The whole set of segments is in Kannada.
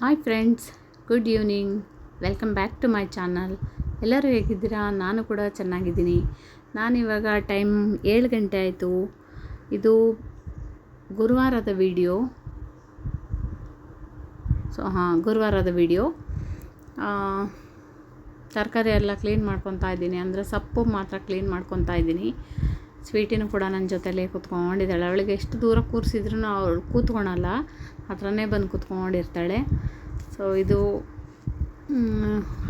Hi friends good evening welcome back to my channel ಎಲ್ಲರೂ ಹೇಗಿದ್ದೀರಾ? ನಾನು ಕೂಡ ಚೆನ್ನಾಗಿದ್ದೀನಿ. ನಾನಿವಾಗ ಟೈಮ್ ಏಳು ಗಂಟೆ ಆಯಿತು. ಇದು ಗುರುವಾರದ ವಿಡಿಯೋ ಸೊ ಹಾಂ, ಗುರುವಾರದ ವಿಡಿಯೋ ತರಕಾರಿ ಎಲ್ಲ ಕ್ಲೀನ್ ಮಾಡ್ಕೊತಾ ಇದ್ದೀನಿ. ಅಂದರೆ ಸೊಪ್ಪು ಮಾತ್ರ ಕ್ಲೀನ್ ಮಾಡ್ಕೊತಾ ಇದ್ದೀನಿ. ಸ್ವೀಟಿನೂ ಕೂಡ ನನ್ನ ಜೊತೆಲೇ ಕೂತ್ಕೊಂಡಿದ್ದಾಳೆ. ಅವಳಿಗೆ ಎಷ್ಟು ದೂರ ಕೂರಿಸಿದ್ರೂ ಅವಳು ಕೂತ್ಕೊಳಲ್ಲ. ಹತ್ರನೇ ಬಂದು ಕೂತ್ಕೊಂಡಿರ್ತಾಳೆ. ಸೊ ಇದು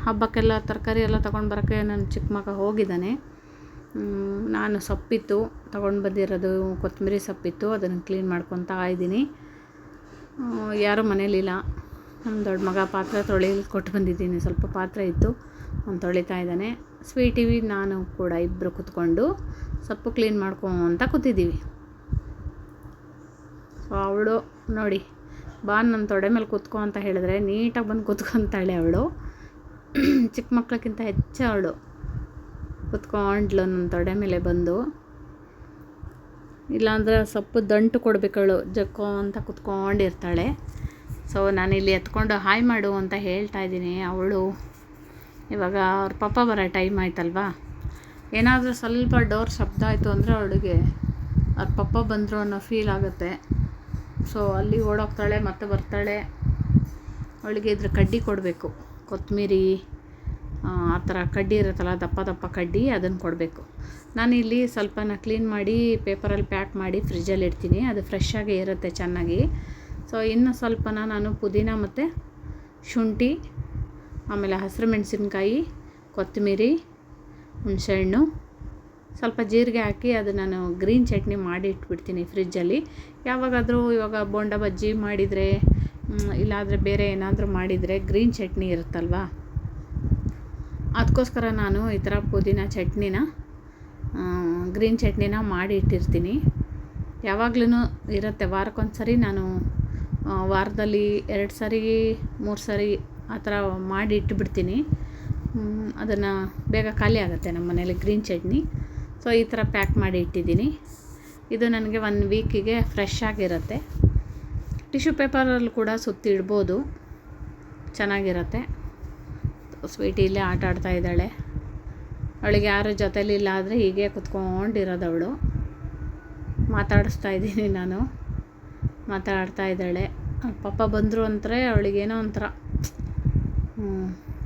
ಹಬ್ಬಕ್ಕೆಲ್ಲ ತರಕಾರಿ ಎಲ್ಲ ತೊಗೊಂಡು ಬರೋಕ್ಕೆ ನನ್ನ ಚಿಕ್ಕ ಮಗ ಹೋಗಿದ್ದಾನೆ. ನಾನು ಸೊಪ್ಪಿತ್ತು, ತೊಗೊಂಡು ಬಂದಿರೋದು ಕೊತ್ತಂಬರಿ ಸೊಪ್ಪಿತ್ತು. ಅದನ್ನು ಕ್ಲೀನ್ ಮಾಡ್ಕೊತಾ ಇದ್ದೀನಿ. ಯಾರೂ ಮನೇಲಿಲ್ಲ. ನಮ್ಮ ದೊಡ್ಡ ಮಗ ಪಾತ್ರೆ ತೊಳೆಯಲು ಕೊಟ್ಟು ಬಂದಿದ್ದೀನಿ. ಸ್ವಲ್ಪ ಪಾತ್ರೆ ಇತ್ತು. ಅವ್ನು ತೊಳಿತಾ ಇದ್ದಾನೆ. ಸ್ವೀಟ್ ಇವಿ ನಾನು ಕೂಡ ಇಬ್ಬರು ಕೂತ್ಕೊಂಡು ಸೊಪ್ಪು ಕ್ಲೀನ್ ಮಾಡ್ಕೊಂತ ಕೂತಿದ್ದೀವಿ. ಸೊ ಅವಳು ನೋಡಿ, ಬಾ ನನ್ನ ತೊಡೆ ಮೇಲೆ ಕೂತ್ಕೊ ಅಂತ ಹೇಳಿದ್ರೆ ನೀಟಾಗಿ ಬಂದು ಕೂತ್ಕೊತಾಳೆ ಅವಳು. ಚಿಕ್ಕ ಮಕ್ಕಳಕ್ಕಿಂತ ಹೆಚ್ಚು ಅವಳು. ಕೂತ್ಕೊಂಡ್ಲು ನನ್ನ ತೊಡೆ ಮೇಲೆ ಬಂದು. ಇಲ್ಲಾಂದ್ರೆ ಸೊಪ್ಪು ದಂಟು ಕೊಡಬೇಕಳು ಜಕ್ಕೋ ಅಂತ ಕೂತ್ಕೊಂಡಿರ್ತಾಳೆ. ಸೊ ನಾನಿಲ್ಲಿ ಎತ್ಕೊಂಡು ಹಾಯ್ ಮಾಡು ಅಂತ ಹೇಳ್ತಾ ಇದ್ದೀನಿ ಅವಳು. ಇವಾಗ ಅವ್ರ ಪಾಪ ಬರೋ ಟೈಮ್ ಆಯ್ತಲ್ವಾ? ಏನಾದರೂ ಸ್ವಲ್ಪ ಡೋರ್ ಶಬ್ದ ಆಯಿತು ಅಂದರೆ ಅವಳಿಗೆ ಅವ್ರ ಪಪ್ಪ ಬಂದರು ಅನ್ನೋ ಫೀಲ್ ಆಗುತ್ತೆ. ಸೊ ಅಲ್ಲಿ ಓಡೋಗ್ತಾಳೆ, ಮತ್ತೆ ಬರ್ತಾಳೆ. ಅವಳಿಗೆ ಇದ್ರ ಕಡ್ಡಿ ಕೊಡಬೇಕು. ಕೊತ್ತಂಬರಿ ಆ ಥರ ಕಡ್ಡಿ ಇರುತ್ತಲ್ಲ, ದಪ್ಪ ದಪ್ಪ ಕಡ್ಡಿ ಅದನ್ನು ಕೊಡಬೇಕು. ನಾನಿಲ್ಲಿ ಸ್ವಲ್ಪನ ಕ್ಲೀನ್ ಮಾಡಿ ಪೇಪರಲ್ಲಿ ಪ್ಯಾಕ್ ಮಾಡಿ ಫ್ರಿಜ್ಜಲ್ಲಿ ಇಡ್ತೀನಿ. ಅದು ಫ್ರೆಶ್ ಆಗಿ ಇರುತ್ತೆ ಚೆನ್ನಾಗಿ. ಸೊ ಇನ್ನು ಸ್ವಲ್ಪನ ನಾನು ಪುದೀನ ಮತ್ತು ಶುಂಠಿ ಆಮೇಲೆ ಹಸಿರು ಮೆಣಸಿನ್ಕಾಯಿ, ಕೊತ್ತಂಬರಿ, ಹುಣಸೆಹಣ್ಣು. ಸ್ವಲ್ಪ ಜೀರಿಗೆ ಹಾಕಿ ಅದು ನಾನು ಗ್ರೀನ್ ಚಟ್ನಿ ಮಾಡಿ ಇಟ್ಬಿಡ್ತೀನಿ ಫ್ರಿಜ್ಜಲ್ಲಿ. ಯಾವಾಗಾದರೂ ಇವಾಗ ಬೋಂಡ ಬಜ್ಜಿ ಮಾಡಿದರೆ ಇಲ್ಲಾದರೆ ಬೇರೆ ಏನಾದರೂ ಮಾಡಿದರೆ ಗ್ರೀನ್ ಚಟ್ನಿ ಇರುತ್ತಲ್ವಾ? ಅದಕ್ಕೋಸ್ಕರ ನಾನು ಈ ಥರ ಪುದೀನ ಚಟ್ನಿನ ಗ್ರೀನ್ ಚಟ್ನಿನ ಮಾಡಿ ಇಟ್ಟಿರ್ತೀನಿ ಯಾವಾಗ್ಲೂ ಇರುತ್ತೆ ವಾರಕ್ಕೊಂದು ಸರಿ ನಾನು ವಾರದಲ್ಲಿ ಎರಡು ಸರಿ, ಮೂರು ಸರಿ ಆ ಥರ ಮಾಡಿ ಇಟ್ಬಿಡ್ತೀನಿ ಅದನ್ನು ಬೇಗ ಖಾಲಿ ಆಗುತ್ತೆ ನಮ್ಮ ಮನೇಲಿ ಗ್ರೀನ್ ಚಟ್ನಿ. ಸೊ ಈ ಥರ ಪ್ಯಾಕ್ ಮಾಡಿ ಇಟ್ಟಿದ್ದೀನಿ. ಇದು ನನಗೆ ಒನ್ ವೀಕಿಗೆ ಫ್ರೆಶ್ ಆಗಿರುತ್ತೆ. ಟಿಶ್ಯೂ ಪೇಪರಲ್ಲಿ ಕೂಡ ಸುತ್ತಿ ಇಡ್ಬೋದು. ಚೆನ್ನಾಗಿರುತ್ತೆ. ಸ್ವೀಟಿ ಇಲ್ಲೇ ಆಟ ಆಡ್ತಾ ಇದ್ದಾಳೆ. ಅವಳಿಗೆ ಯಾರ ಜೊತೇಲಿ ಇಲ್ಲ ಆದರೆ ಹೀಗೆ ಕುತ್ಕೊಂಡಿರೋದು ಅವಳು ಮಾತಾಡಿಸ್ತಾ ಇದ್ದೀನಿ ನಾನು. ಮಾತಾಡ್ತಾ ಇದ್ದಾಳೆ. ಪಾಪ ಬಂದರು ಅಂದರೆ ಅವಳಿಗೇನೋ ಒಂಥರ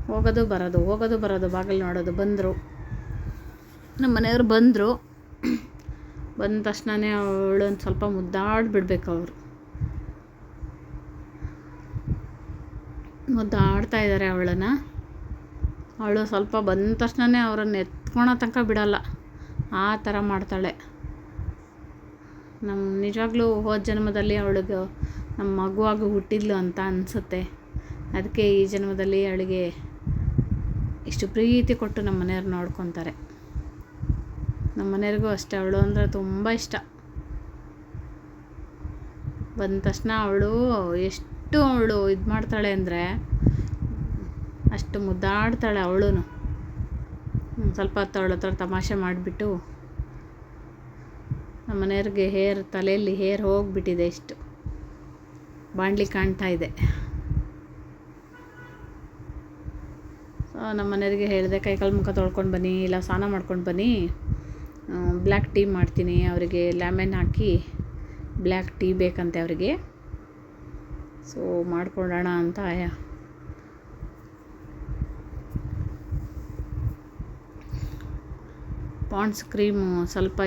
ಹೋಗೋದು ಬರೋದು ಹೋಗೋದು ಬರೋದು, ಬಾಗಿಲು ನೋಡೋದು, ಬಂದರು. ನಮ್ಮ ಮನೆಯವ್ರು ಬಂದರು. ಬಂದ ತಕ್ಷಣನೇ ಅವಳು ಒಂದು ಸ್ವಲ್ಪ ಮುದ್ದಾಡ್ಬಿಡ್ಬೇಕು ಅವರು. ಮುದ್ದಾಡ್ತಾ ಇದ್ದಾರೆ ಅವಳನ್ನು. ಅವಳು ಸ್ವಲ್ಪ ಬಂದ ತಕ್ಷಣನೇ ಅವರನ್ನು ಎತ್ಕೊಳೋ ತನಕ ಬಿಡಲ್ಲ. ಆ ಥರ ಮಾಡ್ತಾಳೆ. ನಮ್ಮ ನಿಜವಾಗ್ಲೂ ಹೋದ ಜನ್ಮದಲ್ಲಿ ಅವಳಿಗೆ ನಮ್ಮ ಮಗುವಾಗಿ ಹುಟ್ಟಿದ್ಲು ಅಂತ ಅನಿಸುತ್ತೆ. ಅದಕ್ಕೆ ಈ ಜನ್ಮದಲ್ಲಿ ಅವಳಿಗೆ ಇಷ್ಟು ಪ್ರೀತಿ ಕೊಟ್ಟು ನಮ್ಮ ಮನೆಯವ್ರು ನೋಡ್ಕೊತಾರೆ. ನಮ್ಮ ಮನೆಯವ್ರಿಗೂ ಅಷ್ಟೇ, ಅವಳು ಅಂದರೆ ತುಂಬ ಇಷ್ಟ. ಬಂದ ತಕ್ಷಣ ಅವಳು ಎಷ್ಟು ಅವಳು ಇದು ಮಾಡ್ತಾಳೆ ಅಂದರೆ ಅಷ್ಟು ಮುದ್ದಾಡ್ತಾಳೆ ಅವಳು ಸ್ವಲ್ಪ ಹೊತ್ತು ಅವಳ ಹತ್ರ ತಮಾಷೆ ಮಾಡಿಬಿಟ್ಟು ನಮ್ಮ ಮನೆಯವ್ರಿಗೆ ಹೇರ್, ತಲೆಯಲ್ಲಿ ಹೇರ್ ಹೋಗಿಬಿಟ್ಟಿದೆ ಇಷ್ಟು. ಬಾಣಲಿ ಕಾಣ್ತಾ ಇದೆ. ನಮ್ಮ ಮನೆಯವ್ರಿಗೆ ಹೇಳಿದೆ ಕೈಕಾಲು ಮುಖ ತೊಳ್ಕೊಂಡು ಬನ್ನಿ, ಇಲ್ಲ ಸ್ನಾನ ಮಾಡ್ಕೊಂಡು ಬನ್ನಿ. ಬ್ಲ್ಯಾಕ್ ಟೀ ಮಾಡ್ತೀನಿ, ಅವರಿಗೆ ಲೆಮನ್ ಹಾಕಿ ಬ್ಲ್ಯಾಕ್ ಟೀ ಬೇಕಂತೆ ಅವರಿಗೆ. ಸೊ ಮಾಡಿಕೊಡೋಣ ಅಂತ ಪಾಂಡ್ಸ್ ಕ್ರೀಮು ಸ್ವಲ್ಪ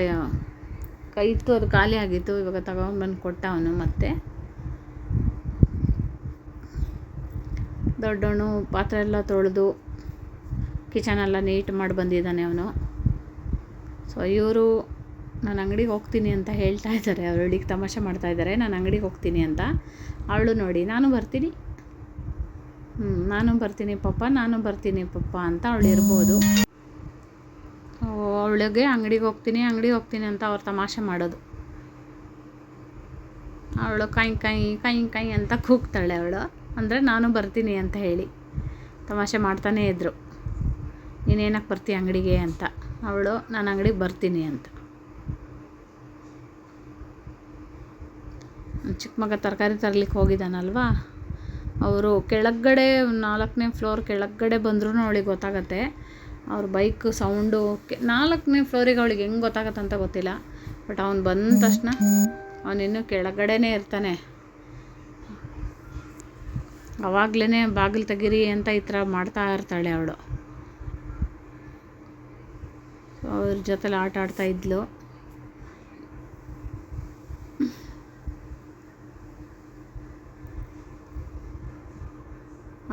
ಕೈ ಇತ್ತು, ಅದು ಖಾಲಿ ಆಗಿತ್ತು, ಇವಾಗ ತಗೊಂಡು ಬಂದು ಕೊಟ್ಟ ಅವನು ಮತ್ತೆ. ದೊಡ್ಡವನು ಪಾತ್ರೆ ಎಲ್ಲ ತೊಳೆದು ಕಿಚನೆಲ್ಲ ನೀಟ್ ಮಾಡಿ ಬಂದಿದ್ದಾನೆ ಅವನು. ಸೊ ಇವರು ನಾನು ಅಂಗಡಿಗೆ ಹೋಗ್ತೀನಿ ಅಂತ ಹೇಳ್ತಾ ಇದ್ದಾರೆ. ಅವಳಿಗೆ ತಮಾಷೆ ಮಾಡ್ತಾ ಇದ್ದಾರೆ. ನಾನು ಅಂಗಡಿಗೆ ಹೋಗ್ತೀನಿ ಅಂತ. ಅವಳು ನೋಡಿ, ನಾನು ಬರ್ತೀನಿ. ಹ್ಞೂ ನಾನು ಬರ್ತೀನಿ ಪಪ್ಪ, ನಾನು ಬರ್ತೀನಿ ಪಪ್ಪ ಅಂತ ಅವಳು ಇರ್ಬೋದು. ಅವಳಿಗೆ ಅಂಗಡಿಗೆ ಹೋಗ್ತೀನಿ ಅಂಗಡಿಗೆ ಹೋಗ್ತೀನಿ ಅಂತ ಅವ್ರು ತಮಾಷೆ ಮಾಡೋದು. ಅವಳು ಕೈ ಕೈ ಕೈ ಕೈ ಅಂತ ಕೂಗ್ತಾಳೆ ಅವಳು. ಅಂದರೆ, ನಾನು ಬರ್ತೀನಿ ಅಂತ ಹೇಳಿ ತಮಾಷೆ ಮಾಡ್ತಾನೇ ಇದ್ದರು ನೀನೇನಕ್ಕೆ ಬರ್ತೀಯ ಅಂಗಡಿಗೆ ಅಂತ. ಅವಳು, ನಾನು ಅಂಗಡಿಗೆ ಬರ್ತೀನಿ ಅಂತ. ಚಿಕ್ಕ ಮಗ ತರಕಾರಿ ತರಲಿಕ್ಕೆ ಹೋಗಿದ್ದಾನಲ್ವಾ ಅವರು ಕೆಳಗಡೆ, ನಾಲ್ಕನೇ ಫ್ಲೋರ್ ಕೆಳಗಡೆ ಬಂದ್ರೂ ಅವಳಿಗೆ ಗೊತ್ತಾಗತ್ತೆ. ಅವ್ರ ಬೈಕ್ ಸೌಂಡು ನಾಲ್ಕನೇ ಫ್ಲೋರಿಗೆ ಅವಳಿಗೆ ಹೆಂಗೆ ಗೊತ್ತಾಗತ್ತೆ ಅಂತ ಗೊತ್ತಿಲ್ಲ. ಬಟ್ ಅವ್ನು ಬಂದ ತಕ್ಷಣ ಅವನಿನ್ನೂ ಕೆಳಗಡೆನೇ ಇರ್ತಾನೆ. ಅವಾಗ್ಲೇ ಬಾಗಿಲು ತೆಗೀರಿ ಅಂತ ಈ ಥರ ಮಾಡ್ತಾ ಇರ್ತಾಳೆ ಅವಳು. ಅವ್ರ ಜೊತೆಲಿ ಆಟ ಆಡ್ತಾ ಇದ್ಲು.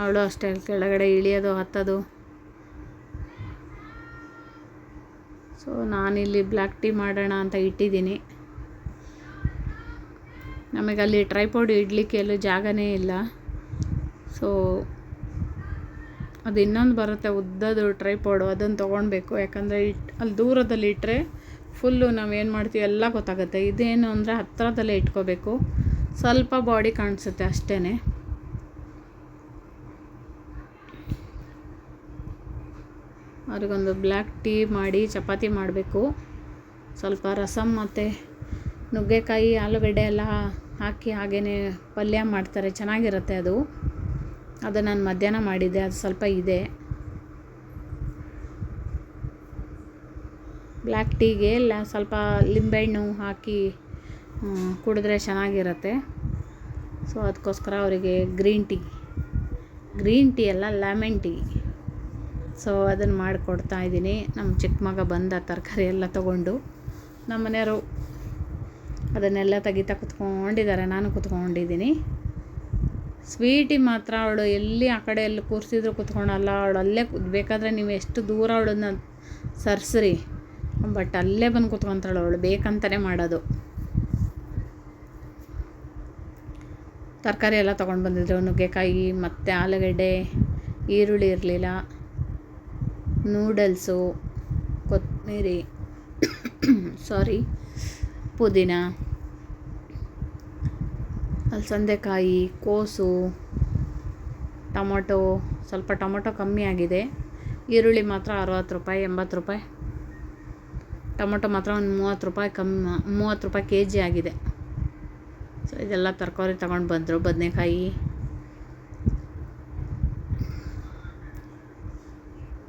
ಅವಳು ಅಷ್ಟೇ, ಕೆಳಗಡೆ ಇಳಿಯೋದು, ಹತ್ತೋದು. ಸೊ ನಾನಿಲ್ಲಿ ಬ್ಲ್ಯಾಕ್ ಟೀ ಮಾಡೋಣ ಅಂತ ಇಟ್ಟಿದ್ದೀನಿ. ನಮಗೆ ಅಲ್ಲಿ ಟ್ರೈಪೋಡ್ ಇಡಲಿಕ್ಕೆ ಎಲ್ಲೂ ಜಾಗನೇ ಇಲ್ಲ. ಸೊ ಅದು ಇನ್ನೊಂದು ಬರುತ್ತೆ ಉದ್ದದು ಟ್ರೈಪಾಡು ಅದನ್ನು ತೊಗೊಳ್ಬೇಕು. ಯಾಕಂದರೆ ಇಟ್, ಅಲ್ಲಿ ದೂರದಲ್ಲಿ ಇಟ್ಟರೆ ಫುಲ್ಲು ನಾವೇನು ಮಾಡ್ತೀವಿ, ಎಲ್ಲ ಗೊತ್ತಾಗುತ್ತೆ. ಇದೇನು ಅಂದರೆ ಹತ್ತಿರದಲ್ಲೇ ಇಟ್ಕೋಬೇಕು. ಸ್ವಲ್ಪ ಬಾಡಿ ಕಾಣಿಸುತ್ತೆ ಅಷ್ಟೇ ಅವ್ರಿಗೊಂದು ಬ್ಲ್ಯಾಕ್ ಟೀ ಮಾಡಿ, ಚಪಾತಿ ಮಾಡಬೇಕು. ಸ್ವಲ್ಪ ರಸಮ್ ಮತ್ತು ನುಗ್ಗೆಕಾಯಿ, ಆಲೂಗಡ್ಡೆ ಎಲ್ಲ ಹಾಕಿ ಹಾಗೇ ಪಲ್ಯ ಮಾಡ್ತಾರೆ. ಚೆನ್ನಾಗಿರುತ್ತೆ ಅದು. ಅದು ನಾನು ಮಧ್ಯಾಹ್ನ ಮಾಡಿದ್ದೆ, ಅದು ಸ್ವಲ್ಪ ಇದೆ. ಬ್ಲ್ಯಾಕ್ ಟೀಗೆ ಲ ಸ್ವಲ್ಪ ಲಿಂಬೆಹಣ್ಣು ಹಾಕಿ ಕುಡಿದ್ರೆ ಚೆನ್ನಾಗಿರುತ್ತೆ. ಸೊ ಅದಕ್ಕೋಸ್ಕರ ಅವರಿಗೆ ಗ್ರೀನ್ ಟೀ ಗ್ರೀನ್ ಟೀ ಅಲ್ಲ ಲೆಮನ್ ಟೀ ಸೊ ಅದನ್ನು ಮಾಡಿಕೊಡ್ತಾ ಇದ್ದೀನಿ. ನಮ್ಮ ಚಿಕ್ಕ ಮಗ ಬಂದ ತರಕಾರಿ ಎಲ್ಲ ತೊಗೊಂಡು. ನಮ್ಮ ಮನೆಯವರು ಅದನ್ನೆಲ್ಲ ತೆಗಿತಾ ಕುತ್ಕೊಂಡಿದ್ದಾರೆ, ನಾನು ಕುತ್ಕೊಂಡಿದ್ದೀನಿ. ಸ್ವೀಟಿ ಮಾತ್ರ ಅವಳು ಎಲ್ಲಿ ಆ ಕಡೆ ಎಲ್ಲಿ ಕೂರಿಸಿದ್ರು ಕುತ್ಕೊಳಲ್ಲ ಅವಳು ಅಲ್ಲೇ ಬೇಕಾದರೆ ನೀವು ಎಷ್ಟು ದೂರ ಅವಳನ್ನ ಸರ್ಸ್ರಿ. ಬಟ್ ಅಲ್ಲೇ ಬಂದು ಕುತ್ಕೊತಾಳೆ ಅವಳು ಬೇಕಂತಲೇ ಮಾಡೋದು. ತರಕಾರಿ ಎಲ್ಲ ತೊಗೊಂಡು ಬಂದಿದ್ರು, ನುಗ್ಗೆಕಾಯಿ, ಮತ್ತು ಆಲೂಗಡ್ಡೆ, ಈರುಳ್ಳಿ ಇರಲಿಲ್ಲ, ನೂಡಲ್ಸು ಕೊತ್ತಂಬರಿ ಸಾರಿ, ಪುದೀನ. ಅಲಸಂದೆಕಾಯಿ ಕೋಸು, ಟೊಮೊಟೊ, ಸ್ವಲ್ಪ ಟೊಮೊಟೊ ಕಮ್ಮಿ ಆಗಿದೆ. ಈರುಳ್ಳಿ ಮಾತ್ರ ಅರವತ್ತು ರೂಪಾಯಿ, ಎಂಬತ್ತು ರೂಪಾಯಿ. ಟೊಮೊಟೊ ಮಾತ್ರ ಒಂದು ಮೂವತ್ತು ರೂಪಾಯಿ ಕಮ್ಮಿ, ಮೂವತ್ತು ರೂಪಾಯಿ ಕೆ ಜಿ ಆಗಿದೆ. ಸೊ ಇದೆಲ್ಲ ತರಕಾರಿ ತಗೊಂಡು ಬಂದರು, ಬದನೆಕಾಯಿ.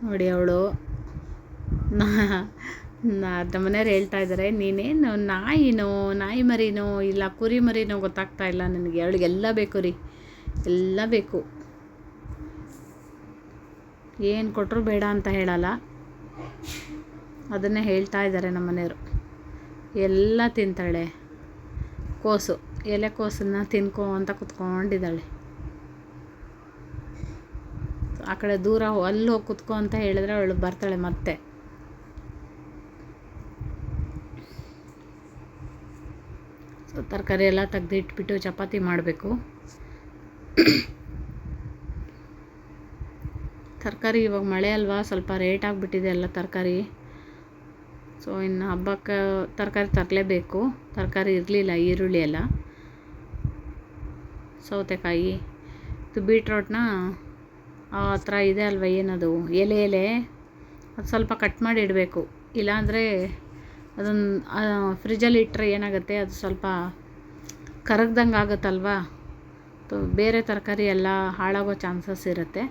ನೋಡಿ ಅವಳು. ನಾ ನಮ್ಮ ಮನೆಯವ್ರು ಹೇಳ್ತಾ ಇದ್ದಾರೆ ನೀನೇನು ನಾಯಿನೋ, ನಾಯಿ ಮರಿನೋ, ಇಲ್ಲ ಕುರಿ ಮರಿನೋ ಗೊತ್ತಾಗ್ತಾ ಇಲ್ಲ ನನಗೆ. ಅವಳಿಗೆಲ್ಲ ಬೇಕು ರೀ. ಎಲ್ಲ ಬೇಕು. ಏನು ಕೊಟ್ಟರು ಬೇಡ ಅಂತ ಹೇಳಲ್ಲ. ಅದನ್ನೇ ಹೇಳ್ತಾ ಇದ್ದಾರೆ ನಮ್ಮ ಮನೆಯವರು. ಎಲ್ಲ ತಿಂತಾಳೆ. ಕೋಸು. ಎಲೆ ಕೋಸನ್ನ ತಿನ್ಕೋ ಅಂತ ಕುತ್ಕೊಂಡಿದ್ದಾಳೆ. ಆ ಕಡೆ ದೂರ ಅಲ್ಲಿ ಹೋಗಿ ಕುತ್ಕೋ ಅಂತ ಹೇಳಿದ್ರೆ ಅವಳು ಬರ್ತಾಳೆ ಮತ್ತೆ. ತರಕಾರಿ ಎಲ್ಲ ತೆಗೆದಿಟ್ಬಿಟ್ಟು ಚಪಾತಿ ಮಾಡಬೇಕು. ತರಕಾರಿ ಇವಾಗ ಮಳೆ ಅಲ್ವಾ, ಸ್ವಲ್ಪ ರೇಟ್ ಆಗಿಬಿಟ್ಟಿದೆ ಎಲ್ಲ ತರಕಾರಿ. ಸೊ ಇನ್ನು ಹಬ್ಬಕ್ಕೆ ತರಕಾರಿ ತರಲೇಬೇಕು. ತರಕಾರಿ ಇರಲಿಲ್ಲ, ಈರುಳ್ಳಿ ಎಲ್ಲ. ಸೌತೆಕಾಯಿ. ಇದು ಬೀಟ್ರೋಟ್ನ ಆ ಥರ ಇದೆ ಅಲ್ವ ಏನದು, ಎಲೆ ಎಲೆ. ಅದು ಸ್ವಲ್ಪ ಕಟ್ ಮಾಡಿ ಇಡಬೇಕು. ಇಲ್ಲಾಂದರೆ ಅದನ್ನು ಫ್ರಿಜ್ಜಲ್ಲಿ ಇಟ್ಟರೆ ಏನಾಗುತ್ತೆ, ಅದು ಸ್ವಲ್ಪ ಕರಗ್ದಂಗೆ ಆಗುತ್ತಲ್ವಾ? ಬೇರೆ ತರಕಾರಿ ಎಲ್ಲ ಹಾಳಾಗೋ ಚಾನ್ಸಸ್ ಇರುತ್ತೆ.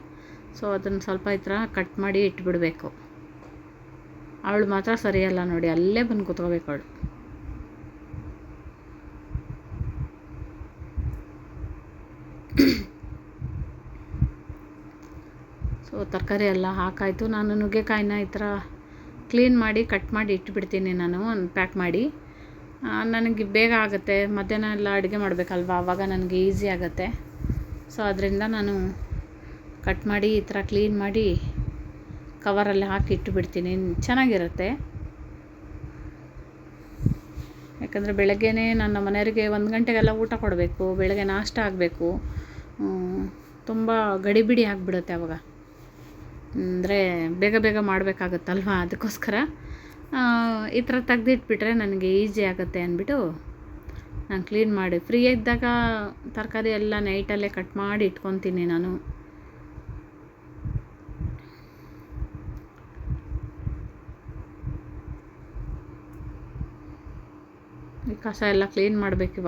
ಸೊ ಅದನ್ನು ಸ್ವಲ್ಪ ಈ ಥರ ಕಟ್ ಮಾಡಿ ಇಟ್ಬಿಡಬೇಕು. ಅವಳು ಮಾತ್ರ ಸರಿಯಲ್ಲ ನೋಡಿ, ಅಲ್ಲೇ ಬಂದು ಕೂತ್ಕೋಬೇಕು ಅವಳು. ಸೊ, ತರಕಾರಿ ಎಲ್ಲ ಹಾಕಾಯಿತು. ನಾನು ನುಗ್ಗೆಕಾಯಿನ ಈ ಥರ ಕ್ಲೀನ್ ಮಾಡಿ ಕಟ್ ಮಾಡಿ ಇಟ್ಬಿಡ್ತೀನಿ ನಾನು ಪ್ಯಾಕ್ ಮಾಡಿ. ನನಗೆ ಬೇಗ ಆಗುತ್ತೆ. ಮಧ್ಯಾಹ್ನ ಎಲ್ಲ ಅಡುಗೆ ಮಾಡಬೇಕಲ್ವ? ಆವಾಗ ನನಗೆ ಈಸಿ ಆಗುತ್ತೆ. ಸೊ ಅದರಿಂದ ನಾನು ಕಟ್ ಮಾಡಿ, ಈ ಥರ ಕ್ಲೀನ್ ಮಾಡಿ ಕವರಲ್ಲಿ ಹಾಕಿ ಇಟ್ಟುಬಿಡ್ತೀನಿ ಚೆನ್ನಾಗಿರುತ್ತೆ. ಯಾಕಂದರೆ ಬೆಳಗ್ಗೆನೇ ನನ್ನ ಮನೆಯವರಿಗೆ ಒಂದು ಗಂಟೆಗೆಲ್ಲ ಊಟ ಕೊಡಬೇಕು. ಬೆಳಗ್ಗೆ ನಾಷ್ಟ ಆಗಬೇಕು. ತುಂಬ ಗಡಿಬಿಡಿ ಆಗಿಬಿಡುತ್ತೆ ಅವಾಗ. ಅಂದರೆ ಬೇಗ ಬೇಗ ಮಾಡಬೇಕಾಗತ್ತಲ್ವ ಅದಕ್ಕೋಸ್ಕರ. ಈ ಥರ ತೆಗ್ದಿಟ್ಬಿಟ್ರೆ ನನಗೆ ಈಸಿ ಆಗುತ್ತೆ ಅಂದ್ಬಿಟ್ಟು ನಾನು ಕ್ಲೀನ್ ಮಾಡಿ ಫ್ರೀ ಇದ್ದಾಗ ತರಕಾರಿ ಎಲ್ಲ ನೈಟಲ್ಲೇ ಕಟ್ ಮಾಡಿ ಇಟ್ಕೊತೀನಿ ನಾನು. ಈ ಕಸ ಎಲ್ಲ ಕ್ಲೀನ್ ಮಾಡಬೇಕು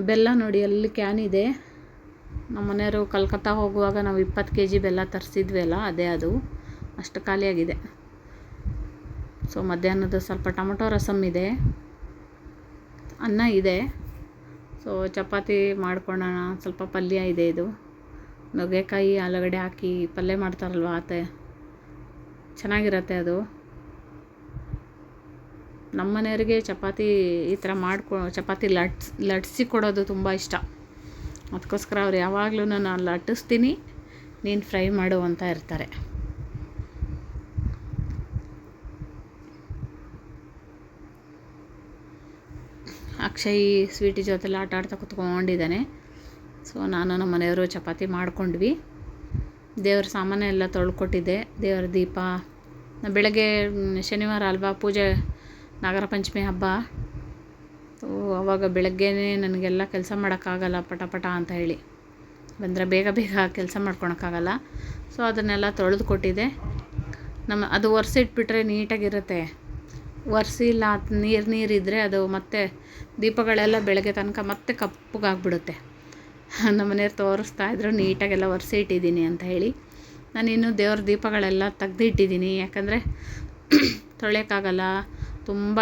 ಬೆಲ್ಲ ನೋಡಿ, ಅಲ್ಲಿ ಕ್ಯಾನ್ ಇದೆ. ನಮ್ಮ ಮನೆಯವರು ಕಲ್ಕತ್ತಾ ಹೋಗುವಾಗ ನಾವು ಇಪ್ಪತ್ತು ಕೆ ಜಿ ಬೆಲ್ಲ ತರಿಸಿದ್ವಿ ಅಲ್ಲ ಅದೇ ಅದು. ಅಷ್ಟು ಖಾಲಿಯಾಗಿದೆ. ಸೊ ಮಧ್ಯಾಹ್ನದ ಸ್ವಲ್ಪ ಟೊಮೊಟೊ ರಸಮ್ ಇದೆ. ಅನ್ನ ಇದೆ. ಸೊ ಚಪಾತಿ ಮಾಡ್ಕೊಳ್ಳೋಣ, ಸ್ವಲ್ಪ ಪಲ್ಯ ಇದೆ ಇದು. ನುಗ್ಗೆಕಾಯಿ, ಆಲೂಗಡ್ಡೆ ಹಾಕಿ ಪಲ್ಯ ಮಾಡ್ತಾರಲ್ವ ಆತೆ? ಚೆನ್ನಾಗಿರತ್ತೆ ಅದು. ನಮ್ಮ ಮನೆಯವರಿಗೆ ಚಪಾತಿ ಈ ಥರ ಮಾಡ್ಕೊ, ಚಪಾತಿ ಲಟ್ಸ್, ಲಟ್ಸಿ ಕೊಡೋದು ತುಂಬ ಇಷ್ಟ. ಅದಕ್ಕೋಸ್ಕರ ಅವ್ರು ಯಾವಾಗಲೂ ನಾನು ಲಟ್ಟಿಸ್ತೀನಿ. ನೀನು ಫ್ರೈ ಮಾಡು ಅಂತ ಇರ್ತಾರೆ. ಅಕ್ಷಯ್ ಸ್ವೀಟ್ ಜೊತೆಲಿ ಆಟ ಆಡ್ತಾ ಕುತ್ಕೊಂಡಿದ್ದಾನೆ. ಸೊ ನಾನು ನಮ್ಮ ಮನೆಯವರು ಚಪಾತಿ ಮಾಡ್ಕೊಂಡ್ವಿ. ದೇವ್ರ ಸಾಮಾನೆಲ್ಲ ತೊಳ್ಕೊಟ್ಟಿದ್ದೆ. ದೇವ್ರ ದೀಪ. ಬೆಳಗ್ಗೆ ಶನಿವಾರ ಅಲ್ವಾ ಪೂಜೆ ನಾಗರ ಪಂಚಮಿ ಹಬ್ಬ. ಓ, ಅವಾಗ ಬೆಳಗ್ಗೆನೇ ನನಗೆಲ್ಲ ಕೆಲಸ ಮಾಡೋಕ್ಕಾಗಲ್ಲ, ಪಟ ಪಟ ಅಂತ ಹೇಳಿ. ಬಂದರೆ ಬೇಗ ಬೇಗ ಕೆಲಸ ಮಾಡ್ಕೊಳಕ್ಕಾಗಲ್ಲ. ಸೊ ಅದನ್ನೆಲ್ಲ ತೊಳೆದು ಕೊಟ್ಟಿದ್ದೆ ನಮ್ಮ, ಅದು ಒರೆಸಿಟ್ಬಿಟ್ರೆ ನೀಟಾಗಿರುತ್ತೆ. ಒರೆಸಿಲ್ಲ ನೀರು ನೀರಿದ್ದರೆ ಅದು ಮತ್ತೆ ದೀಪಗಳೆಲ್ಲ ಬೆಳಗ್ಗೆ ತನಕ ಮತ್ತೆ ಕಪ್ಪಗಾಗ್ಬಿಡುತ್ತೆ. ನಮ್ಮ ಮನೆಯವ್ರು ತೋರಿಸ್ತಾ ಇದ್ರು, ನೀಟಾಗೆಲ್ಲ ಒರೆಸಿ ಇಟ್ಟಿದ್ದೀನಿ ಅಂತ ಹೇಳಿ. ನಾನು ಇನ್ನೂ ದೇವ್ರ ದೀಪಗಳೆಲ್ಲ ತೆಗ್ದಿಟ್ಟಿದ್ದೀನಿ. ಯಾಕಂದರೆ ತೊಳೆಯೋಕ್ಕಾಗಲ್ಲ ತುಂಬ